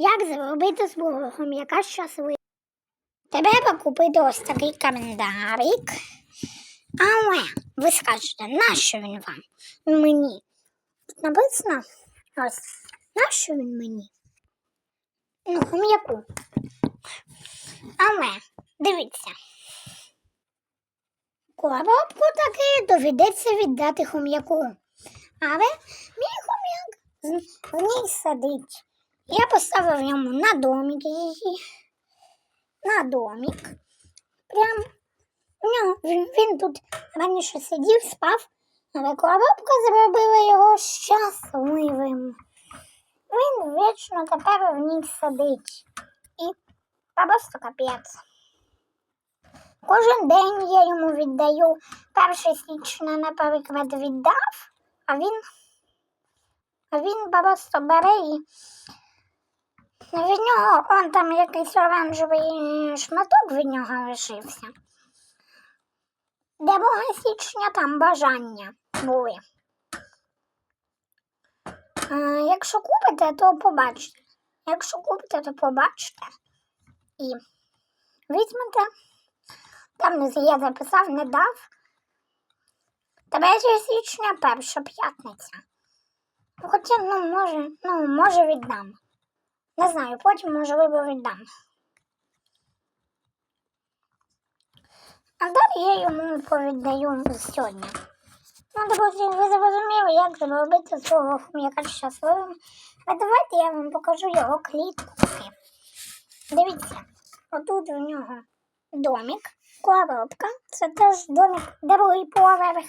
Як зробити свого хом'яка щасливим? Треба купити ось такий календарик. Але ви скажете, нащо він вам? Мені. Тут написано ось, нащо він мені? Ну, хом'яку. Але дивіться. Коробку таки доведеться віддати хом'яку. Але мій хом'як в ній сидить. Я поставив йому на домик її. На домик. Прям у нього він, тут раніше сидів, спав, але коробка зробила його щасливим. Він вічно тепер в ній сидить. І просто капець. Кожен день я йому віддаю. Перший січня, наприклад, віддав, а він, а він просто бере і від нього он там якийсь оранжевий шматок від нього лишився. 9 січня там бажання були. А, якщо купите, то побачите. Якщо купите, то побачите. І візьмете. Там я записав, не дав. 3 січня перша п'ятниця. Хоча, ну, може, ну, може віддам. Не знаю, потім можливо віддам. А далі я йому повіддаю сьогодні. Ну, друзі, ви зрозуміли, як зробити свого хом'яка щасливим. А давайте я вам покажу його клітку. Дивіться, отут у нього домик, коробка. Це теж домик, другий поверх.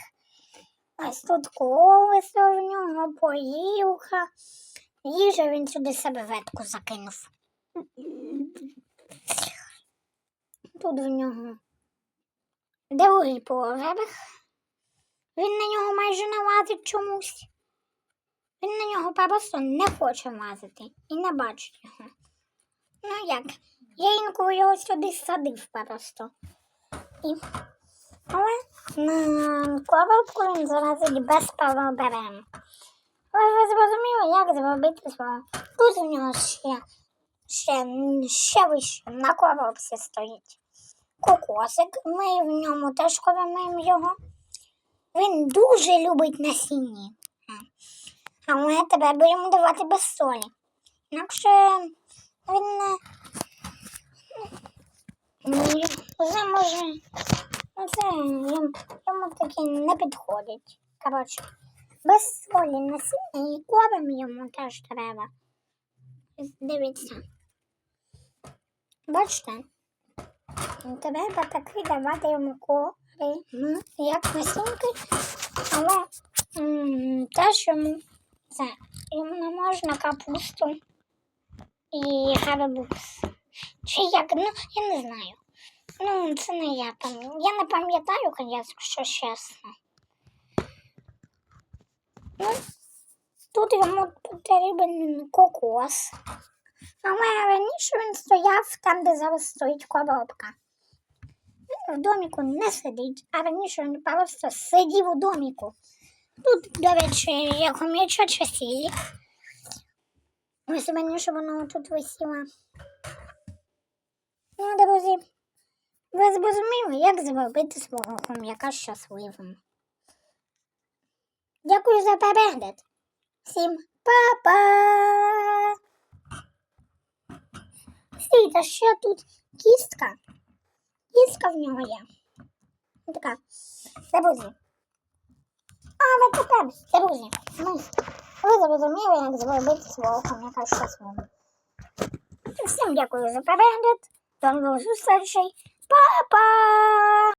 Ось тут колесо в нього, поїлка. Їжа він сюди себе ветку закинув. Тут в нього другий поверх. Він на нього майже не лазить чомусь. Він на нього просто не хоче лазити і не бачить його. Ну як? Я інколи його сюди садив просто. І... Але на коробку він залазить без проблем. Ви як зробити свого. Тут у нього ще, ще, ще вище на коробці стоїть. Кокосик. Ми в ньому теж кормимо його. Він дуже любить насіння. Але тебе будемо давати без солі. Інакше він не ні, вже може. Ну це йому таки не підходить. Коротше, без солі насіння і корм йому теж треба. Дивіться. Бачите? Треба таки давати йому корм, як насінки, але м, теж йому це йому не капусту і гарбуз. Чи як, ну, я не знаю. Ну, це не я там. Я не пам'ятаю, якщо чесно. Ну, тут йому потрібен кокос. Але раніше він стояв там, де зараз стоїть коробка. Він в доміку не сидить, а раніше він просто сидів у доміку. Тут, до речі, є хом'яча сіль. Ось раніше воно тут висіло. Ну, друзі, ви зрозуміли, як зробити свого хом'яка щасливим. Дякую за перегляд. Всім па-па! Стійте, ще тут кістка. Кістка в нього є. Така. Друзі. А, ви тепер, друзі, ми, ви зрозуміли, як зробити свого хом'яка щасливим. Всім дякую за перегляд. До нових зустрічей. Па-па!